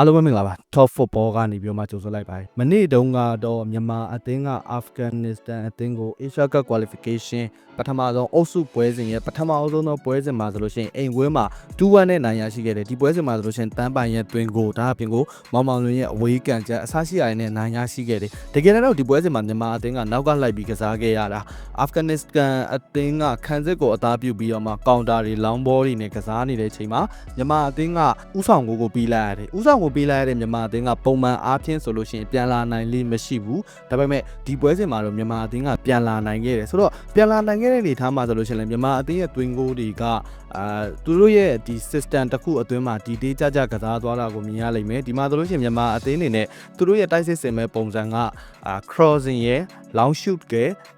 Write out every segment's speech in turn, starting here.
အားလုံးပဲမင်္ဂလာပါ Top Football ကနေပြီးတော့မှကြိုဆိုလိုက်ပါတယ်မနေ့တုန်းကတော့မြန်မာအသင်းက Afghanistan အသင်းကို Asia Cup Qualification ပထမဆုံးအုပ်စုပွဲစဉ်ရဲ့ပထမအဆုံးသောပွဲစဉ်မှာဆိုလို့ရှိရင်အိမ်ကွင်းမှာ2-1နဲ့နိုင်ရရှိခဲ့တယ်ဒီပွဲစဉ်မှာဆိုလို့ရှိရင်တန်းပိုင်ရဲ့တွင်ကိုဒါအပြင်ကိုမောင်မောင်လွင်ရဲ့အဝေးကန်ချက်အဆရှိရတဲ့နဲ့နိုင်ရရှိခဲ့တယ်တကယ်တော့ဒီပွဲစဉ်မှာမြန်မာအသင်းကနောက်ကလိုက်ပြီးကစားခဲ့ရတာ Afghanistan အသင်းကခံစစ်ကိုအသားပြုပြီးတော့မှကောင်တာတွေလောင်းဘောတွေနဲ့ကစားနေတဲ့အချိန်မှာမြန်မာအသင်းကဥဆောင်ကိုကိုပြီးလိုက်ရတယ်ဥဆောင်ကိုပြီးလိုက်ရတဲ့မြန်မာအသင်းကပုံမှန်အားဖြင့်ဆိုလို့ရှိရင်ပြန်လာနိုင်လိမ့်မရှိဘူးဒါပေမဲ့ဒီပွဲစဉ်မှာတော့မြန်မာအသင်းကပြန်လာနိုင်ခဲ့တယ်ဆိုတော့ပြန်လာနိုင်ခဲ့တဲ့အနေအထားမှာဆိုလို့ရှိရင်လည်းမြန်မာအသင်းရဲ့တွင်ကိုတွေကအာသူတို့ရဲ့ဒီ system တစ်ခုအတွင်းမှာဒီတေးကြကြကစားသွားတာကိုမြင်ရလိမ့်မယ်ဒီမှာဆိုလို့ရှိရင်မြန်မာအသင်းအနေနဲ့သူတို့ရဲ့တိုက်စစ်စင်မဲ့ပုံစံကအာ crossing ရဲ့ long shoot က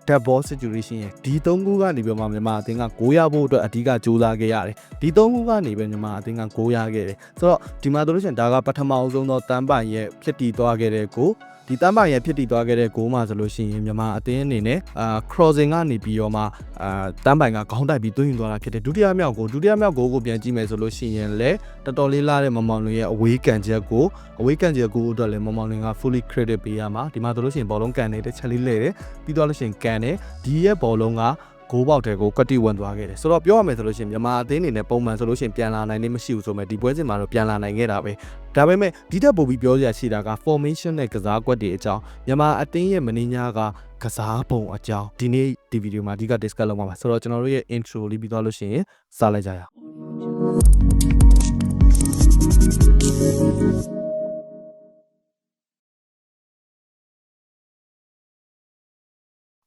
dead ball situation ရဲ့ဒီသုံးခုကနေပြီးတော့မှမြန်မာအသင်းကဂိုးရဖို့အတွက်အဓိကကြိုးစားခဲ့ရတယ်ဒီသုံးခုကနေပဲမြန်မာအသင်းကဂိုးရခဲ့တယ်ဆိုတော့ဒီမှာဆိုလို့ရှိရင်ဒါကပထမအဆုံးသောတန်းပိုင်ရဲ့ဖြစ်တည်သွားခဲ့တဲ့ကို ဒီတန်းပိုင်ရဲ့ဖြစ်တည်သွားခဲ့တဲ့ဂိုးမှာဆိုလို့ရှိရင်မြန်မာအသင်းအနေနဲ့အာ crossing ကနေပြီးတော့မှအာတန်းပိုင်ကခေါင်းတိုက်ပြီးသွင်းယူသွားတာဖြစ်တယ်ဒုတိယမြောက်ဂိုးဒုတိယမြောက်ဂိုးကိုပြန်ကြည့်မယ်ဆိုလို့ရှိရင်လည်းတော်တော်လေးလာတဲ့မမောင်လွင်ရဲ့အဝေးကန်ချက်ကိုအဝေးကန်ချက်ကိုအတွက်လည်းမမောင်လွင်က fully credit ပေးရမှာဒီမှာဆိုလို့ရှိရင်ဘောလုံးကန်နေတဲ့ချက်လေးလဲတယ်ပြီးတော့လို့ရှိရင်ကန်တယ်ဒီရဲ့ဘောလုံးက ဂိုးပေါက်တဲ့ကိုကတိဝင်သွားခဲ့တယ်ဆိုတော့ပြောရမယ်ဆိုလို့ရှိရင်မြန်မာအသင်းအနေနဲ့ပုံမှန်ဆိုလို့ရှိရင်ပြန်လာနိုင်နေမရှိဘူးဆိုမဲ့ဒီပွဲစဉ်မှာတော့ပြန်လာနိုင်ခဲ့တာပဲဒါပေမဲ့ဒီတက်ပို့ပြီးပြောစရာရှိတာက formation နဲ့ကစားကွက်တွေအကြောင်းမြန်မာအသင်းရဲ့မင်းညာကကစားပုံအကြောင်းဒီနေ့ဒီဗီဒီယိုမှာအဓိက discuss လုပ်မှာပါဆိုတော့ကျွန်တော်တို့ရဲ့ intro လေးပြီးသွားလို့ရှိရင်စလိုက်ကြရအောင်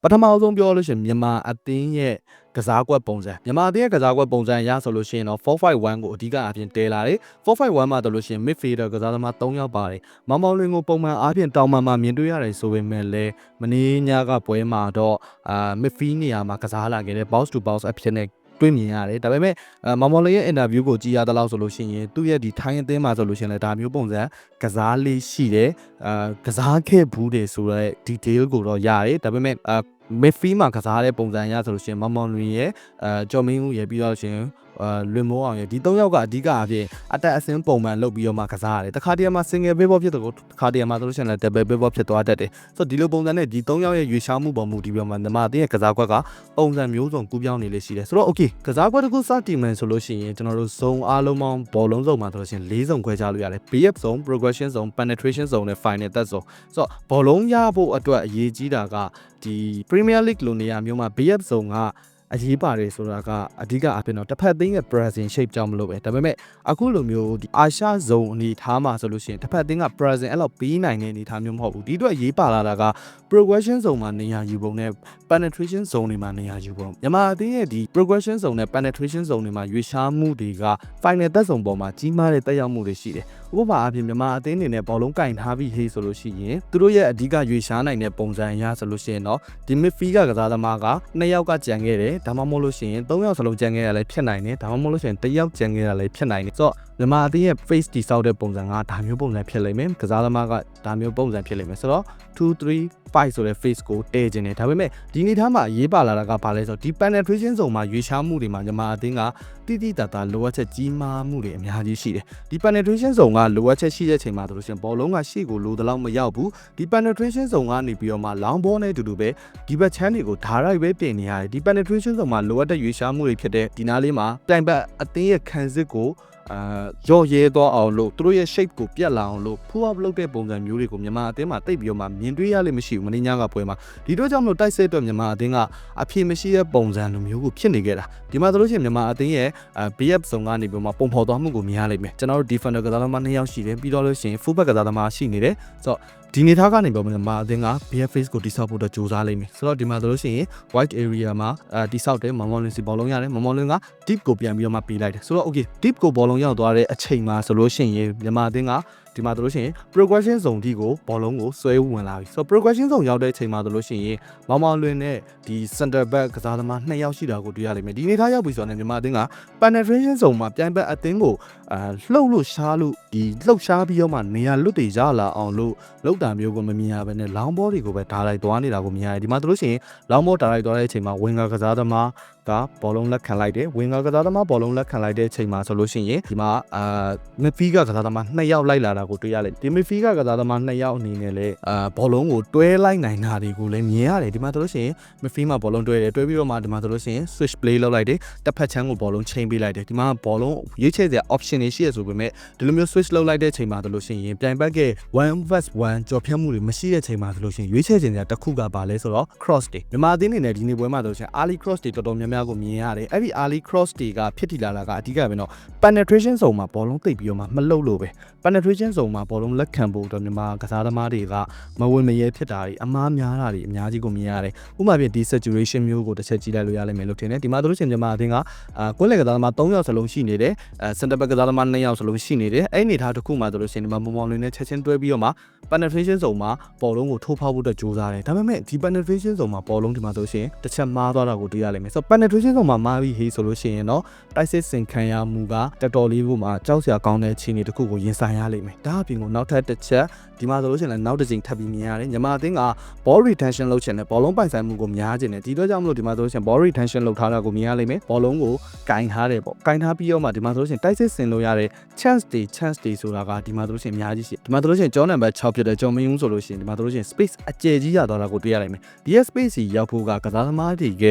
ပထမအဆုံးပြောလို့ရှိရင်မြန်မာအသင်းရဲ့ကစားကွက်ပုံစံမြန်မာအသင်းရဲ့ကစားကွက်ပုံစံအရဆိုလို့ရှိရင်တော့451ကိုအဓိကအပြင်တဲလာတယ်451မှာတော့လို့ရှိရင် midfielder ကစားသမား3ယောက်ပါတယ်မောင်မောင်လင်းကိုပုံမှန်အားဖြင့်တောင်မှန်မှမြင်တွေ့ရတယ်ဆိုပေမဲ့လည်းမနေ့ညကပွဲမှာတော့အာ midfield နေရာမှာကစားလာခဲ့တဲ့ box to box အဖြစ်နဲ့တွေ့မြင်ရတယ်ဒါပေမဲ့အာမောင်မောင်လေးရဲ့ interview ကိုကြည်ရတဲ့လောက်ဆိုလို့ရှိရင်သူ့ရဲ့ဒီထိုင်းအသင်းမှာဆိုလို့ရှိရင်လည်းဒါမျိုးပုံစံကစားလေးရှိတယ်အာကစားခဲ့ဘူးတယ်ဆိုတော့ detail ကိုတော့ရတယ်ဒါပေမဲ့အာ midfield မှာကစားတဲ့ပုံစံအရဆိုလို့ရှိရင်မောင်မောင်လွင်ရဲ့အဲကျော်မင်းဦးရဲ့ပြီးတော့ရှင်အာ လွင်မိုးအောင်ရဲ့ဒီ၃ယောက်ကအဓိကအဖြစ်အတက်အဆင်းပုံမှန်လုပ်ပြီးတော့မှကစားရတယ်တခါတည်းမှာ single ball ဖြစ်တော့တခါတည်းမှာဆိုလို့ရှိရင်လည်း double ball ဖြစ်သွားတတ်တယ်ဆိုတော့ဒီလိုပုံစံနဲ့ဒီ၃ယောက်ရဲ့ရွေးရှားမှုပေါ်မူတည်ပြီးတော့မှနမအတင်းရဲ့ကစားကွက်ကပုံစံမျိုးစုံကူးပြောင်းနေလေရှိတယ်ဆိုတော့ okay ကစားကွက်တစ်ခုစတင်မယ်ဆိုလို့ရှိရင်ကျွန်တော်တို့ zone အားလုံးပေါင်းဘောလုံးစုံမှာဆိုလို့ရှိရင်၄စုံခွဲခြားလို့ရတယ် BF zone progression zone penetration zone နဲ့ final third zone ဆိုတော့ဘောလုံးရဖို့အတွက်အရေးကြီးတာကဒီ Premier League လိုနေရာမျိုးမှာ BF zone က အရေးပါတယ်ဆိုတာကအဓိကအဖြစ်တော့တစ်ဖက်သိန်းရဲ့ present shape ကြောင့်မလို့ပဲဒါပေမဲ့အခုလိုမျိုးဒီအာရှဇုံအနေထားမှာဆိုလို့ရှိရင်တစ်ဖက်သိန်းက present အဲ့လောက်ပြီးနိုင်တဲ့အနေထားမျိုးမဟုတ်ဘူးဒီအတွက်ရေးပါလာတာက progression zone မှာနေရာယူပုံနဲ့ penetration zone တွေမှာနေရာယူပုံမြန်မာအသင်းရဲ့ဒီ progression zone နဲ့ penetration zone တွေမှာရွေးရှားမှုတွေက final သက်ဆောင်ပေါ်မှာကြီးမားတဲ့တက်ရောက်မှုတွေရှိတယ် ဥပမာအဖြစ်မြန်မာအသင်းအနေနဲ့ဘောလုံးကင်ထားပြီးဟေးဆိုလို့ရှိရင်သူတို့ရဲ့အဓိကရွေးရှားနိုင်တဲ့ပုံစံအရဆိုလို့ရှိရင်တော့ဒီ midfield ကကစားသမားက2ယောက်ကကြံခဲ့တယ်ဒါမှမဟုတ်လို့ရှိရင်3ယောက်စလုံးကြံခဲ့ရလည်းဖြစ်နိုင်တယ်ဒါမှမဟုတ်လို့ရှိရင်1ယောက်ကြံခဲ့ရလည်းဖြစ်နိုင်တယ်ဆိုတော့မြန်မာအသင်းရဲ့ face တိဆောက်တဲ့ပုံစံကဒါမျိုးပုံစံဖြစ်လိမ့်မယ်ကစားသမားကဒါမျိုးပုံစံဖြစ်လိမ့်မယ်ဆိုတော့2 3 5ဆိုတဲ့ face ကိုတည်ခြင်းတယ်ဒါပေမဲ့ဒီအနေထားမှာရေးပါလာတာကဘာလဲဆိုတော့ဒီ penetration zone မှာရွေးရှားမှုတွေမှာမြန်မာအသင်းကတိတိတတ်တာလိုအပ်ချက်ကြီးမားမှုတွေအများကြီးရှိတယ်ဒီ penetration zone ကလိုအပ်ချက်ရှိတဲ့ချိန်မှာဆိုလို့ရှိရင်ဘောလုံးကရှေ့ကိုလိုတလောက်မရောက်ဘူးဒီ penetration zone ကနေပြီးတော့မှ long ball နဲ့အတူတူပဲဒီဘက်ချမ်းတွေကိုဓာတ်ရိုက်ပဲပြင်နေရတယ်ဒီ penetration zone မှာလိုအပ်တဲ့ရွေးရှားမှုတွေဖြစ်တဲ့ဒီနားလေးမှာတိုင်ပတ်အသင်းရဲ့ခံစစ်ကို အာရော့ရဲသွားအောင်လို့သူတို့ရဲ့ shape ကိုပြတ်လာအောင်လို့ pull up လုပ်တဲ့ပုံစံမျိုးတွေကိုမြန်မာအသင်းမှာတိတ်ပြီးတော့မှမြင်တွေ့ရလိမ့်မရှိဘူးမင်းညာကပွဲမှာဒီတော့ကြောင့်မလို့တိုက်စစ်အတွက်မြန်မာအသင်းကအဖြေမရှိတဲ့ပုံစံလိုမျိုးကိုဖြစ်နေခဲ့တာဒီမှာဆိုလို့ရှိရင်မြန်မာအသင်းရဲ့အာ BF ဇုံကနေပြီးမှပုံဖော်သွားမှုကိုမြင်ရလိမ့်မယ်ကျွန်တော်တို့ defender ကစားသမား2ယောက်ရှိတယ်ပြီးတော့လို့ရှိရင် fullback ကစားသမားရှိနေတယ်ဆိုတော့ ဒီနေသားကနေပြောမြန်မာအသင်းက BF face ကိုတိဆောက်ဖို့တော့ကြိုးစားလိမ့်မယ်ဆိုတော့ဒီမှာဆိုလို့ရှိရင် white area မှာအာတိဆောက်တယ်မောင်မောင်လင်းစီဘောလုံးရတယ်မောင်မောင်လင်းက deep ကိုပြန်ပြီးတော့မှပေးလိုက်တယ်ဆိုတော့ okay deep ကိုဘောလုံးရောက်သွားတဲ့အချိန်မှာဆိုလို့ရှိရင်မြန်မာအသင်းက ဒီမှာဆိုလို့ရှိရင် progression zone ဒီကိုဘောလုံးကိုဆွဲဝင်လာပြီဆိုတော့ progression zone ရောက်တဲ့အချိန်မှာဆိုလို့ရှိရင်မောင်မောင်လွင်နဲ့ဒီ center back ကစားသမား2ယောက်ရှိတာကိုတွေ့ရလိမ့်မယ်ဒီနေသားရောက်ပြီဆိုတော့မြန်မာအသင်းက penetration zone မှာပြိုင်ဘက်အသင်းကိုအာလှုပ်လို့ရှားလို့ဒီလှုပ်ရှားပြီးတော့မှနေရာလွတ်တွေရလာအောင်လို့လောက်တာမျိုးကိုမမြင်ရဘဲနဲ့ long ball တွေကိုပဲဓာတ်လိုက်သွားနေတာကိုမြင်ရတယ်ဒီမှာဆိုလို့ရှိရင် long ball ဓာတ်လိုက်သွားတဲ့အချိန်မှာ winger ကစားသမား ကဘောလုံးလက်ခံလိုက်တယ်ဝင်ဂါကစားသမားဘောလုံးလက်ခံလိုက်တဲ့အချိန်မှာဆိုလို့ရှိရင်ဒီမှာအာမစ်ဖီကကစားသမား2ယောက်လိုက်လာတာကိုတွေ့ရတယ်ဒီမစ်ဖီကကစားသမား2ယောက်အနေနဲ့လည်းအာဘောလုံးကိုတွဲလိုက်နိုင်တာတွေကိုလည်းမြင်ရတယ်ဒီမှာဆိုလို့ရှိရင်မစ်ဖီမှာဘောလုံးတွဲတယ်တွဲပြီးတော့မှဒီမှာဆိုလို့ရှိရင် switch play လုပ်လိုက်တယ်တစ်ဖက်ချမ်းကိုဘောလုံးချိန်ပေးလိုက်တယ်ဒီမှာဘောလုံးရွေးချယ်စရာ option တွေရှိရဆိုပေမဲ့ဒီလိုမျိုး switch လုပ်လိုက်တဲ့အချိန်မှာဆိုလို့ရှိရင်ပြိုင်ဘက်က1 vs 1ကြော်ဖြတ်မှုတွေမရှိတဲ့အချိန်မှာဆိုလို့ရှိရင်ရွေးချယ်ခြင်းစရာတစ်ခုကပါလဲဆိုတော့ cross တွေမြန်မာအသင်းအနေနဲ့ဒီနေ့ပွဲမှာဆိုလို့ရှိရင် early cross တွေတော်တော်များများကိုမြင်ရတယ်အဲ့ဒီ early cross တွေကဖြစ်တည်လာတာကအဓိကပဲเนาะ penetration zone မှာဘောလုံးသိပ်ပြီးတော့မှမလှုပ်လို့ပဲ penetration zone မှာဘောလုံးလက်ခံဖို့အတွက်မြန်မာကစားသမားတွေကမဝင်မရဲဖြစ်တာတွေအမားများတာတွေအများကြီးကိုမြင်ရတယ်ဥပမာပြဒီ saturation မျိုးကိုတစ်ချက်ကြည့်လိုက်လို့ရလိမ့်မယ်လို့ထင်တယ်ဒီမှာတို့လို့ရှိရင်မြန်မာအသင်းကအာကွင်းလက်ကစားသမား3ယောက်စလုံးရှိနေတယ်အဲ center back ကစားသမား2ယောက်စလုံးရှိနေတယ်အဲ့ဒီအနေထားတစ်ခုမှာတို့လို့ရှိရင်ဒီမှာမုံမောင်လေးနဲ့ချက်ချင်းတွဲပြီးတော့မှ penetration zone မှာဘောလုံးကိုထိုးဖောက်ဖို့အတွက်ကြိုးစားတယ်ဒါပေမဲ့ဒီ penetration zone မှာဘောလုံးဒီမှာဆိုလို့ရှိရင်တစ်ချက်မားသွားတာကိုတွေ့ရလိမ့်မယ်ဆိုတော့ penetration zone မှာမားပြီးဟေးဆိုလို့ရှိရင်တော့တိုက်စစ်စင်ခံရမှုကတော်တော်လေးကိုမှကြောက်စရာကောင်းတဲ့ခြေအနေတစ်ခုကိုရင်ဆိုင်ရလိမ့်မယ်ဒါအပြင်ကိုနောက်ထပ်တစ်ချက် ဒီမှာဆိုလို့ရှိရင်လည်းနောက်တစ်ချိန်ထပ်ပြီးမြင်ရတယ်ညီမအသင်းက ball retention လုပ်ချင်တယ်ဘောလုံးပိုင်ဆိုင်မှုကိုများချင်တယ်ဒီတော့ကြောင့်မလို့ဒီမှာဆိုလို့ရှိရင် ball retention လုပ်ထားတာကိုမြင်ရလိမ့်မယ်ဘောလုံးကိုကင်ထားတယ်ပေါ့ကင်ထားပြီးတော့မှဒီမှာဆိုလို့ရှိရင်တိုက်စစ်စင်လို့ရတဲ့ chance တွေ chance တွေဆိုတာကဒီမှာဆိုလို့ရှိရင်အများကြီးရှိတယ်ဒီမှာဆိုလို့ရှိရင်ကျောင်းနံပါတ်6ဖြစ်တဲ့ကျော်မင်းဦးဆိုလို့ရှိရင်ဒီမှာဆိုလို့ရှိရင် space အကျယ်ကြီးရသွားတာကိုတွေ့ရလိမ့်မယ်ဒီရဲ့ space ကြီးရောက်ဖို့ကကစားသမားတွေက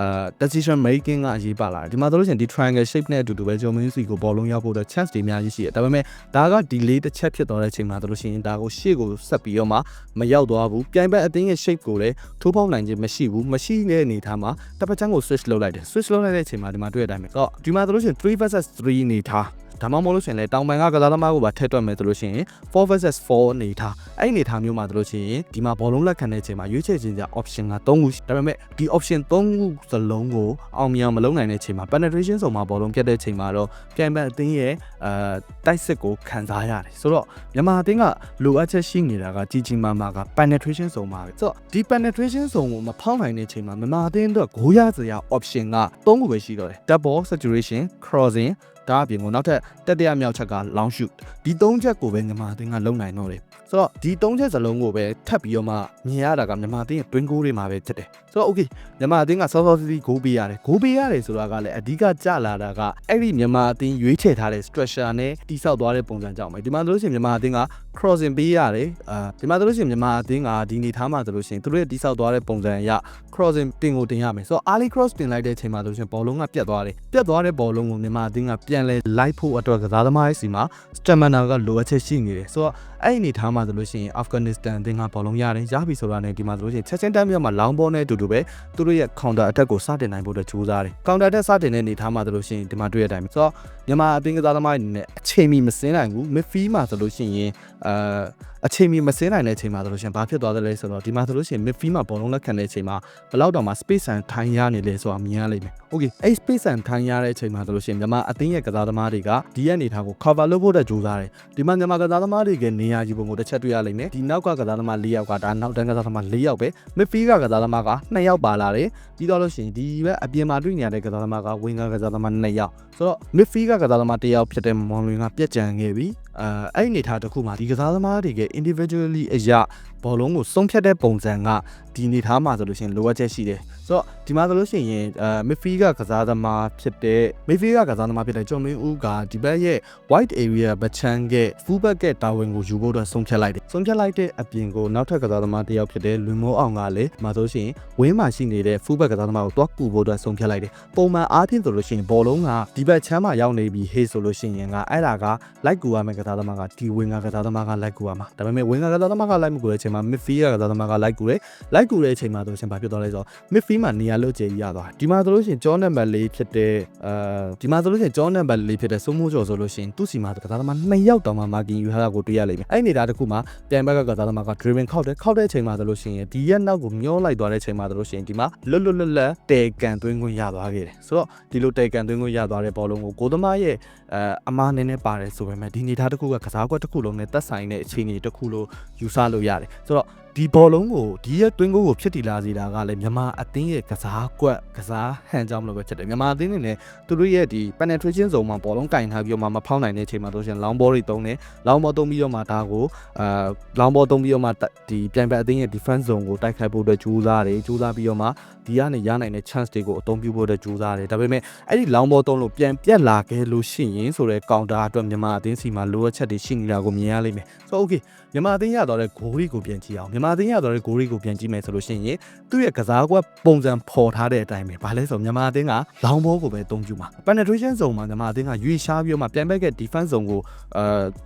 အာ decision making ကအရေးပါလာတယ်ဒီမှာဆိုလို့ရှိရင်ဒီ triangle shape နဲ့အတူတူပဲကျော်မင်းစီကိုဘောလုံးရောက်ဖို့အတွက် chance တွေအများကြီးရှိတယ်ဒါပေမဲ့ဒါက delay တစ်ချက်ဖြစ်သွားတဲ့အချိန်မှာဆိုလို့ရှိရင်ဒါကိုရှေ့ကိုဆက်ပြီးတော့မှမရောက်သွားဘူးပြိုင်ဘက်အသင်းရဲ့ shape ကိုလည်းထိုးပေါက်နိုင်ခြင်းမရှိဘူးမရှိတဲ့အနေအထားမှာတစ်ပတ်ချမ်းကို switch လုပ်လိုက်တယ် switch လုပ်လိုက်တဲ့အချိန်မှာဒီမှာတွေ့ရတဲ့အတိုင်းပဲဆိုတော့ဒီမှာဆိုလို့ရှိရင်3 versus 3အနေအထား ဒါမှမဟုတ်လို့ရှိရင်လည်းတောင်ပန်ကကစားသမားကိုပါထည့်တွက်မယ်ဆိုလို့ရှိရင်4 versus 4အနေထားအဲ့ဒီအနေထားမျိုးမှာဆိုလို့ရှိရင်ဒီမှာဘောလုံးလက်ခံတဲ့အချိန်မှာရွေးချယ်ခြင်းကြ option က3ခုရှိဒါပေမဲ့ဒီ option 3ခုစလုံးကိုအောင်မြင်အောင်မလုပ်နိုင်တဲ့အချိန်မှာ penetration ဆိုမှာဘောလုံးပြတ်တဲ့အချိန်မှာတော့ပြိုင်ဘက်အသင်းရဲ့အဲတိုက်စစ်ကိုခံစားရတယ်ဆိုတော့မြန်မာအသင်းကလိုအပ်ချက်ရှိနေတာကကြီးကြီးမားမားက penetration ဆိုမှာပဲဆိုတော့ဒီ penetration ဆိုကိုမဖောက်နိုင်တဲ့အချိန်မှာမြန်မာအသင်းအတွက်ဂိုးရစရာ option က3ခုပဲရှိတော့တယ် double saturation crossing ဒါအပြင်ကိုနောက်ထပ်တက်တရမြောက်ချက်က long shoot ဒီ၃ချက်ကိုပဲမြန်မာအသင်းကလုံနိုင်တော့တယ်ဆိုတော့ဒီ၃ချက်စလုံးကိုပဲထပ်ပြီးတော့မှမြင်ရတာကမြန်မာအသင်းရဲ့ twin goal တွေမှာပဲဖြစ်တယ်ဆိုတော့ okay မြန်မာအသင်းကစောစောစီးစီးဂိုးပေးရတယ်ဂိုးပေးရတယ်ဆိုတာကလည်းအဓိကကြလာတာကအဲ့ဒီမြန်မာအသင်းရွေးချယ်ထားတဲ့ structure နဲ့တိဆောက်သွားတဲ့ပုံစံကြောင့်ပဲဒီမှာဆိုလို့ရှိရင်မြန်မာအသင်းက crossing ပေးရတယ်အာဒီမှာဆိုလို့ရှိရင်မြန်မာအသင်းကဒီနေထားမှာဆိုလို့ရှိရင်သူတို့ရဲ့တိဆောက်သွားတဲ့ပုံစံအရ crossing တင်ကိုတင်ရမယ်ဆိုတော့ early cross တင်လိုက်တဲ့အချိန်မှာဆိုလို့ရှိရင်ဘောလုံးကပြတ်သွားတယ်ပြတ်သွားတဲ့ဘောလုံးကိုမြန်မာအသင်းကပြန်လဲလိုက်ဖို့အတွက်ကစားသမားရဲ့စီမှာ stamina ကလိုအပ်ချက်ရှိနေတယ်ဆိုတော့အဲ့ဒီအနေထားမှာဆိုလို့ရှိရင် Afghanistan အသင်းကဘောလုံးရတယ်ရပြီဆိုတာနဲ့ဒီမှာဆိုလို့ရှိရင်ချက်ချင်းတမ်းပြမှာ long ball နဲ့အတူတူပဲသူတို့ရဲ့ counter attack ကိုစတင်နိုင်ဖို့အတွက်ကြိုးစားတယ် counter attack စတင်တဲ့အနေထားမှာဆိုလို့ရှိရင်ဒီမှာတွေ့ရတဲ့အတိုင်းပဲဆိုတော့မြန်မာအသင်းကစားသမားတွေနဲ့အချိန်မီမစင်းနိုင်ဘူး midfield မှာဆိုလို့ရှိရင်အာအချိန်မီမစင်းနိုင်တဲ့အချိန်မှာဆိုလို့ရှိရင်ဘာဖြစ်သွားသလဲဆိုတော့ဒီမှာဆိုလို့ရှိရင် midfield မှာဘောလုံးလက်ခံတဲ့အချိန်မှာဘယ်လောက်တောင်မှ space and time ရနေလဲဆိုတာမြင်ရလိမ့်မယ်။ Okay အဲ့ space and time ရတဲ့အချိန်မှာဆိုလို့ရှိရင်မြန်မာအသင်းရဲ့ကစားသမားတွေကဒီရဲ့အနေထားကို cover လုပ်ဖို့အတွက်ကြိုးစားတယ်။ဒီမှာမြန်မာကစားသမားတွေကနေရာကြီးပုံကိုတစ်ချက်တွေ့ရလိမ့်မယ်။ဒီနောက်ကကစားသမား၄ယောက်ကဒါနောက်တန်းကစားသမား၄ယောက်ပဲ။ midfield ကကစားသမားက2ယောက်ပါလာတယ်။ပြီးတော့လို့ရှိရင်ဒီဘက်အပြင်မှာတွေ့နေရတဲ့ကစားသမားက winger ကစားသမား2ယောက်။ဆိုတော့ midfield ကကစားသမား1ယောက်ဖြစ်တဲ့မောင်လွင်ကပြက်ကြံခဲ့ပြီ။အဲအဲ့ဒီအနေထားတစ်ခုမှာဒီကစားသမားတွေက individually အရာဘောလုံးကိုဆုံးဖြတ်တဲ့ပုံစံက ဒီအနေထားမှာဆိုလို့ရှိရင်လိုအပ်ချက်ရှိတယ်ဆိုတော့ဒီမှာဆိုလို့ရှိရင်အဲမစ်ဖီကကစားသမားဖြစ်တဲ့မစ်ဖီကကစားသမားဖြစ်တဲ့ကျော်မင်းဦးကဒီဘက်ရဲ့ white area ဘချန်က full back ကတာဝန်ကိုယူဖို့အတွက်ဆုံးဖြတ်လိုက်တယ်ဆုံးဖြတ်လိုက်တဲ့အပြင်ကိုနောက်ထပ်ကစားသမားတစ်ယောက်ဖြစ်တဲ့လွင်မိုးအောင်ကလည်းမှာဆိုရှင်ဝင်းမှာရှိနေတဲ့ full back ကစားသမားကိုတွားကူဖို့အတွက်ဆုံးဖြတ်လိုက်တယ်ပုံမှန်အားဖြင့်ဆိုလို့ရှိရင်ဘောလုံးကဒီဘက်ချမ်းမှာရောက်နေပြီဟေးဆိုလို့ရှိရင်ကအဲ့ဒါကလိုက်ကူရမယ့်ကစားသမားကဒီဝင်းကကစားသမားကလိုက်ကူရမှာဒါပေမဲ့ဝင်းကကစားသမားကလိုက်မကူတဲ့အချိန်မှာ midfield ကကစားသမားကလိုက်ကူတယ်လိုက်ကူတဲ့အချိန်မှာဆိုရှင်ဘာဖြစ်သွားလဲဆိုတော့ midfield မှာနေရာလွတ်ကျရသွားဒီမှာဆိုလို့ရှိရင်ကျောနံပါတ်၄ဖြစ်တဲ့အဲဒီမှာဆိုလို့ရှိရင်ကျောနံပါတ်၄ဖြစ်တဲ့စိုးမိုးကျော်ဆိုလို့ရှိရင်သူ့စီမှာကစားသမား2ယောက်တောင်မှမာကင်ယူထားတာကိုတွေ့ရလိမ့်မယ်အဲ့ဒီနေတာတစ်ခုမှာပြိုင်ဘက်ကကစားသမားက driven ခောက်တယ်ခောက်တဲ့အချိန်မှာဆိုလို့ရှိရင်ဒီရက်နောက်ကိုမျောလိုက်သွားတဲ့အချိန်မှာဆိုလို့ရှိရင်ဒီမှာလွတ်လွတ်လပ်လပ်တဲကန်သွင်းခွင့်ရသွားခဲ့တယ်ဆိုတော့ဒီလိုတဲကန်သွင်းခွင့်ရသွားတဲ့ဘောလုံးကိုကိုသမားရဲ့အဲအမားနည်းနည်းပါတယ်ဆိုပေမဲ့ဒီနေသားတစ်ခုကကစားကွက်တစ်ခုလုံးနဲ့သက်ဆိုင်တဲ့အခြေအနေတစ်ခုလို့ယူဆလို့ရတယ်ဆိုတော့ ဒီဘောလုံးကိုဒီရဲ့တွင်းကိုကိုဖြစ်တည်လာစေတာကလည်းမြန်မာအသင်းရဲ့ကစားကွက်ကစားဟန်ကြောင့်မလို့ပဲဖြစ်တယ်မြန်မာအသင်းနေနဲ့သူတို့ရဲ့ဒီ penetration zone မှာဘောလုံးကင်ထားပြီးတော့မှမဖောက်နိုင်တဲ့အချိန်မှာဆိုရှင် long ball တွေတုံးတယ် long ball တုံးပြီးတော့မှဒါကိုအာ long ball တုံးပြီးတော့မှဒီပြန်ပတ်အသင်းရဲ့ defense zone ကိုတိုက်ခိုက်ဖို့အတွက်ကြိုးစားတယ်ကြိုးစားပြီးတော့မှဒီကနေရနိုင်တဲ့ chance တွေကိုအသုံးပြုဖို့အတွက်ကြိုးစားတယ်ဒါပေမဲ့အဲ့ဒီ long ball တုံးလို့ပြန်ပြက်လာခဲ့လို့ရှိရင်ဆိုတော့ counter အတွက်မြန်မာအသင်းစီမှာလိုအပ်ချက်တွေရှိနေတာကိုမြင်ရလိမ့်မယ်ဆိုတော့ okay မြန်မာအသင်းရတော့တဲ့ဂိုးတွေကိုပြန်ကြည့်အောင်မြန်မာအသင်းရတော့တဲ့ဂိုးတွေကိုပြန်ကြည့်မယ်ဆိုလို့ရှိရင်သူ့ရဲ့ကစားကွက်ပုံစံဖော်ထားတဲ့အတိုင်းပဲဘာလဲဆိုမြန်မာအသင်းကလောင်းဘောကိုပဲအသုံးပြုမှာ penetration zone မှာမြန်မာအသင်းကရွေရှားပြီးတော့မှပြန်ဘက်က defense zone ကိုအဲ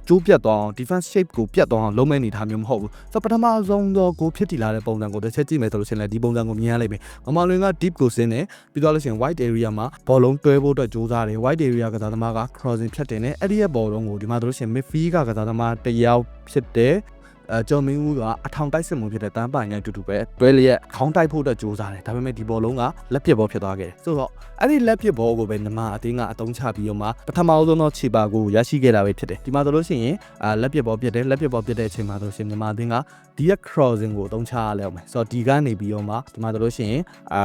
ကျိုးပြတ်သွားအောင် defense shape ကိုပြတ်သွားအောင်လုံးမဲ့နေထားမျိုးမဟုတ်ဘူးဆိုတော့ပထမဆုံးတော့ကိုဖြစ်တည်လာတဲ့ပုံစံကိုတစ်ချက်ကြည့်မယ်ဆိုလို့ရှိရင်လည်းဒီပုံစံကိုမြင်ရလိမ့်မယ်မမလွင်က deep ကိုဆင်းတယ်ပြီးတော့လို့ရှိရင် white area မှာဘောလုံးတွဲဖို့အတွက်ကြိုးစားတယ် white area ကစားသမားက crossing ဖြတ်တင်တယ်အဲ့ဒီရဲ့ဘောလုံးကိုဒီမှာဆိုလို့ရှိရင် midfield ကကစားသမားတစ်ယောက်ဖြစ်တယ် အဲကျော်မင်းဦးကအထောင်တိုက်စစ်မှုဖြစ်တဲ့တန်းပိုင်နဲ့အတူတူပဲတွဲလျက်ခေါင်းတိုက်ဖို့အတွက်ကြိုးစားတယ်ဒါပေမဲ့ဒီဘောလုံးကလက်ပစ်ဘောဖြစ်သွားခဲ့တယ်ဆိုတော့အဲ့ဒီလက်ပစ်ဘောကိုပဲနမအတင်းကအတုံးချပြီးတော့မှပထမဆုံးသောခြေပါကိုရရှိခဲ့တာပဲဖြစ်တယ်ဒီမှာဆိုလို့ရှိရင်အာလက်ပစ်ဘောဖြစ်တယ်လက်ပစ်ဘောဖြစ်တဲ့အချိန်မှာဆိုရှင်နမအတင်းကဒီရဲ့ crossing ကိုအတုံးချရလဲအောင်မယ်ဆိုတော့ဒီကနေပြီးတော့မှဒီမှာဆိုလို့ရှိရင်အာ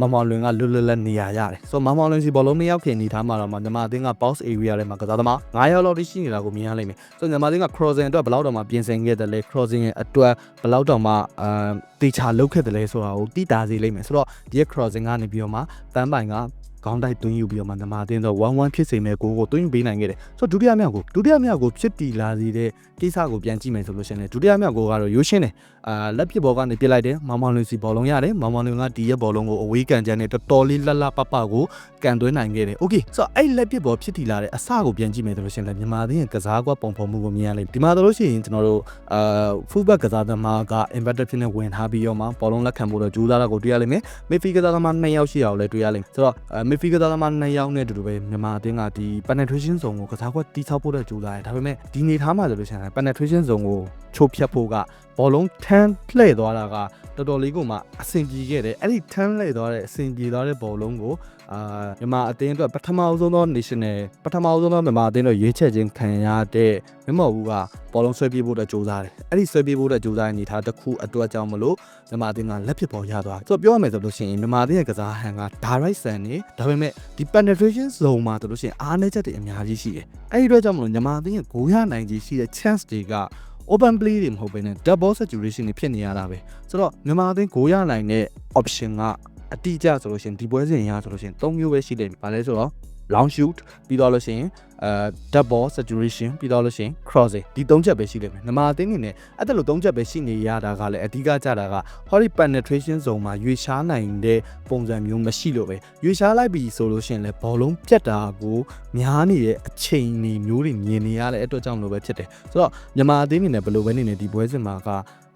မမောင်လွင်ကလွတ်လွတ်လပ်နေရရတယ်ဆိုတော့မမောင်လွင်စီဘောလုံးနှစ်ယောက်ခင်နေထားမှာတော့မှနမအတင်းက box area ထဲမှာကစားသမား9ယောက်လောက်တိရှိနေတာကိုမြင်ရလိမ့်မယ်ဆိုတော့နမအတင်းက crossing အတွက်ဘယ်လောက်တော့မှပြင်ဆင်ခဲ့တယ်လဲ crossing ရဲ့အတွက်ဘယ်လောက်တော့မှအာတေချာလုတ်ခဲ့တယ်လဲဆိုတာကိုတိတာစေလိမ့်မယ်ဆိုတော့ဒီရဲ့ crossing ကနေပြီးတော့မှတန်းပိုင်က ခေါင်းတိုက်သွင်းယူပြီးတော့မှနမအတင်းတော့1-1ဖြစ်စေမဲ့ကိုကိုသွင်းယူပေးနိုင်ခဲ့တယ်ဆိုတော့ဒုတိယမြောက်ကိုဒုတိယမြောက်ကိုဖြစ်တည်လာစေတဲ့ကိစ္စကိုပြန်ကြည့်မယ်ဆိုလို့ရှိရင်ဒုတိယမြောက်ကိုကတော့ရိုးရှင်းတယ်အာလက်ပစ်ဘောကနေပြစ်လိုက်တယ်မောင်မောင်လွင်စီဘောလုံးရတယ်မောင်မောင်လွင်ကဒီရဲ့ဘောလုံးကိုအဝေးကန်ချမ်းနဲ့တော်တော်လေးလှလှပပကိုကန်သွင်းနိုင်ခဲ့တယ်โอเคဆိုတော့အဲ့လက်ပစ်ဘောဖြစ်တည်လာတဲ့အစကိုပြန်ကြည့်မယ်ဆိုလို့ရှိရင်လည်းမြန်မာသင်းရဲ့ကစားကွက်ပုံဖော်မှုကိုမြင်ရလိမ့်မယ်ဒီမှာဆိုလို့ရှိရင်ကျွန်တော်တို့အာ fullback ကစားသမားက inverted ဖြစ်နေဝင်ထားပြီးတော့မှဘောလုံးလက်ခံဖို့တော့ကြိုးစားတာကိုတွေ့ရလိမ့်မယ် midfield ကစားသမား2ယောက်ရှိအောင်လည်းတွေ့ရလိမ့်မယ်ဆိုတော့ midfield ကစားသမား2ယောက်နဲ့အတူတူပဲမြန်မာအသင်းကဒီ penetration zone ကိုကစားကွက်တိဆောက်ဖို့တော့ကြိုးစားတယ်ဒါပေမဲ့ဒီနေထားမှာဆိုလို့ရှိရင် penetration zone ကိုချိုးဖြတ်ဖို့က ဘောလုံးထမ်းလှည့်သွားတာကတော်တော်လေးကိုမှအဆင်ပြေခဲ့တယ်အဲ့ဒီထမ်းလှည့်သွားတဲ့အဆင်ပြေသွားတဲ့ဘောလုံးကိုအာမြန်မာအသင်းအတွက်ပထမဆုံးသော national ပထမဆုံးသောမြန်မာအသင်းတို့ရွေးချယ်ခြင်းခံရတဲ့မမော်ဘူးကဘောလုံးဆွဲပြေးဖို့အတွက်ကြိုးစားတယ်အဲ့ဒီဆွဲပြေးဖို့အတွက်ကြိုးစားတဲ့အနေထားတစ်ခုအတွက်ကြောင့်မလို့မြန်မာအသင်းကလက်ဖြစ်ပေါ်ရသွားတယ်ဆိုတော့ပြောရမယ်ဆိုလို့ရှိရင်မြန်မာအသင်းရဲ့ကစားဟန်က direct ဆန်နေဒါပေမဲ့ဒီ penetration zone မှာဆိုလို့ရှိရင်အားနည်းချက်တွေအများကြီးရှိတယ်အဲ့ဒီအတွက်ကြောင့်မလို့မြန်မာအသင်းရဲ့ဂိုးရနိုင်ကြီးရှိတဲ့ chance တွေက open play တွေမဟုတ်ဘဲနဲ့ double situation တွေဖြစ်နေရတာပဲဆိုတော့မြန်မာအသင်းဂိုးရနိုင်တဲ့ option ကအတိအကျဆိုလို့ရှိရင်ဒီပွဲစဉ်ရဆိုလို့ရှိရင်၃မျိုးပဲရှိတယ်။ဘာလဲဆိုတော့ long shoot ပြီးတော့လို့ရှိရင်အဲ double saturation ပြီးတော့လို့ရှိရင် crossing ဒီ၃ချက်ပဲရှိလိမ့်မယ်။နမအသင်းနေနဲ့အဲ့ဒါလို၃ချက်ပဲရှိနေရတာကလည်းအဓိကကြတာက hori penetration zone မှာရွေရှားနိုင်တဲ့ပုံစံမျိုးမရှိလို့ပဲရွေရှားလိုက်ပြီဆိုလို့ရှိရင်လည်းဘောလုံးပြတ်တာကိုများနေတဲ့အချိန်တွေမျိုးတွေမြင်နေရတဲ့အတွက်ကြောင့်လို့ပဲဖြစ်တယ်။ဆိုတော့မြန်မာအသင်းနေနဲ့ဘယ်လိုပဲနေနေဒီပွဲစဉ်မှာက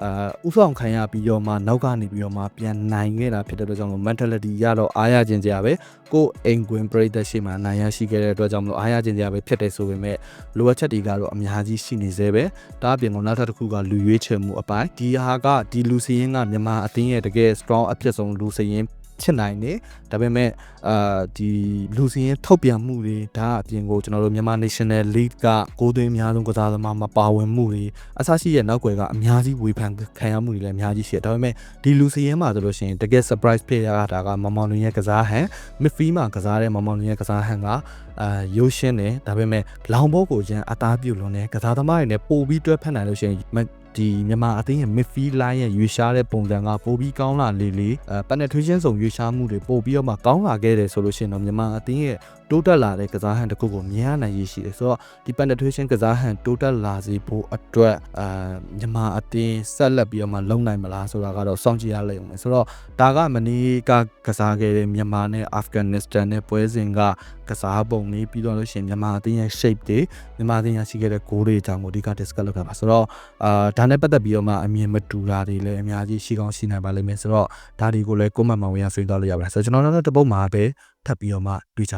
အာဥဆောင်ခံရပြီးတော့မှနောက်ကနေပြီးတော့မှပြန်နိုင်ခဲ့တာဖြစ်တဲ့အတွက်ကြောင့်လို့ mentality ရတော့အားရခြင်းကြပဲကိုအိမ်ကွင်ပရိသတ်ရှိမှနိုင်ရရှိခဲ့တဲ့အတွက်ကြောင့်မလို့အားရခြင်းကြပဲဖြစ်တယ်ဆိုပေမဲ့လိုအပ်ချက်တွေကတော့အများကြီးရှိနေသေးပဲဒါအပြင်ကနောက်ထပ်တစ်ခုကလူရွေးချယ်မှုအပိုင်းဒီဟာကဒီလူစည်းရင်းကမြန်မာအသင်းရဲ့တကယ် strong အဖြစ်ဆုံးလူစည်းရင်း ဖြစ်နိုင်နေဒါပေမဲ့အာဒီလူစင်းရဲ့ထုတ်ပြန်မှုတွေဒါအပြင်ကိုကျွန်တော်တို့မြန်မာ National League ကကိုးသွင်းအများဆုံးကစားသမားမပါဝင်မှုတွေအဆရှိရဲ့နောက်ွယ်ကအများကြီးဝေဖန်ခံရမှုတွေလည်းအများကြီးရှိတယ်ဒါပေမဲ့ဒီလူစင်းရဲ့မှာဆိုလို့ရှိရင်တကယ် surprise ဖြစ်ရတာကမမောင်လွင်ရဲ့ကစားဟန် midfield မှာကစားတဲ့မမောင်လွင်ရဲ့ကစားဟန်ကအာရိုးရှင်းတယ်ဒါပေမဲ့လောင်ဘောကိုကျန်အသားပြုတ်လွန်တယ်ကစားသမားတွေနဲ့ပို့ပြီးတွဲဖက်နိုင်လို့ရှိရင် ဒီမြန်မာအသင်းရဲ့ midfield line ရဲ့ရွေရှားတဲ့ပုံစံကပိုပြီးကောင်းလာလေလေအဲ penetration ဆောင်ရွေရှားမှုတွေပိုပြီးတော့မှကောင်းလာခဲ့တယ်ဆိုလို့ရှိရင်တော့မြန်မာအသင်းရဲ့ တိုးတက်လာတဲ့ကစားဟန်တစ်ခုကိုမြင်ရနိုင်ရရှိတယ်ဆိုတော့ဒီ penetration ကစားဟန်တိုးတက်လာစေဖို့အတွက်အာမြန်မာအသင်းဆက်လက်ပြီးတော့မှလုံနိုင်မလားဆိုတာကတော့စောင့်ကြည့်ရလိမ့်မယ်ဆိုတော့ဒါကမနီးကကစားခဲ့တဲ့မြန်မာနဲ့ Afghanistan နဲ့ပွဲစဉ်ကကစားပုံလေးပြီးတော့လို့ရှိရင်မြန်မာအသင်းရဲ့ shape တွေမြန်မာအသင်းရရှိခဲ့တဲ့ goal တွေအကြောင်းကိုအဓိက discuss လုပ်ခဲ့ပါဆိုတော့အာဒါနဲ့ပတ်သက်ပြီးတော့မှအမြင်မတူတာတွေလည်းအများကြီးရှိကောင်းရှိနိုင်ပါလိမ့်မယ်ဆိုတော့ဒါတွေကိုလည်း comment မှာဝင်ရဆွေးနွေးတော့လို့ရပါတယ်ဆိုတော့ကျွန်တော်တို့တပုတ်မှာပဲထပ်ပြီးတော့မှတွေ့ကြ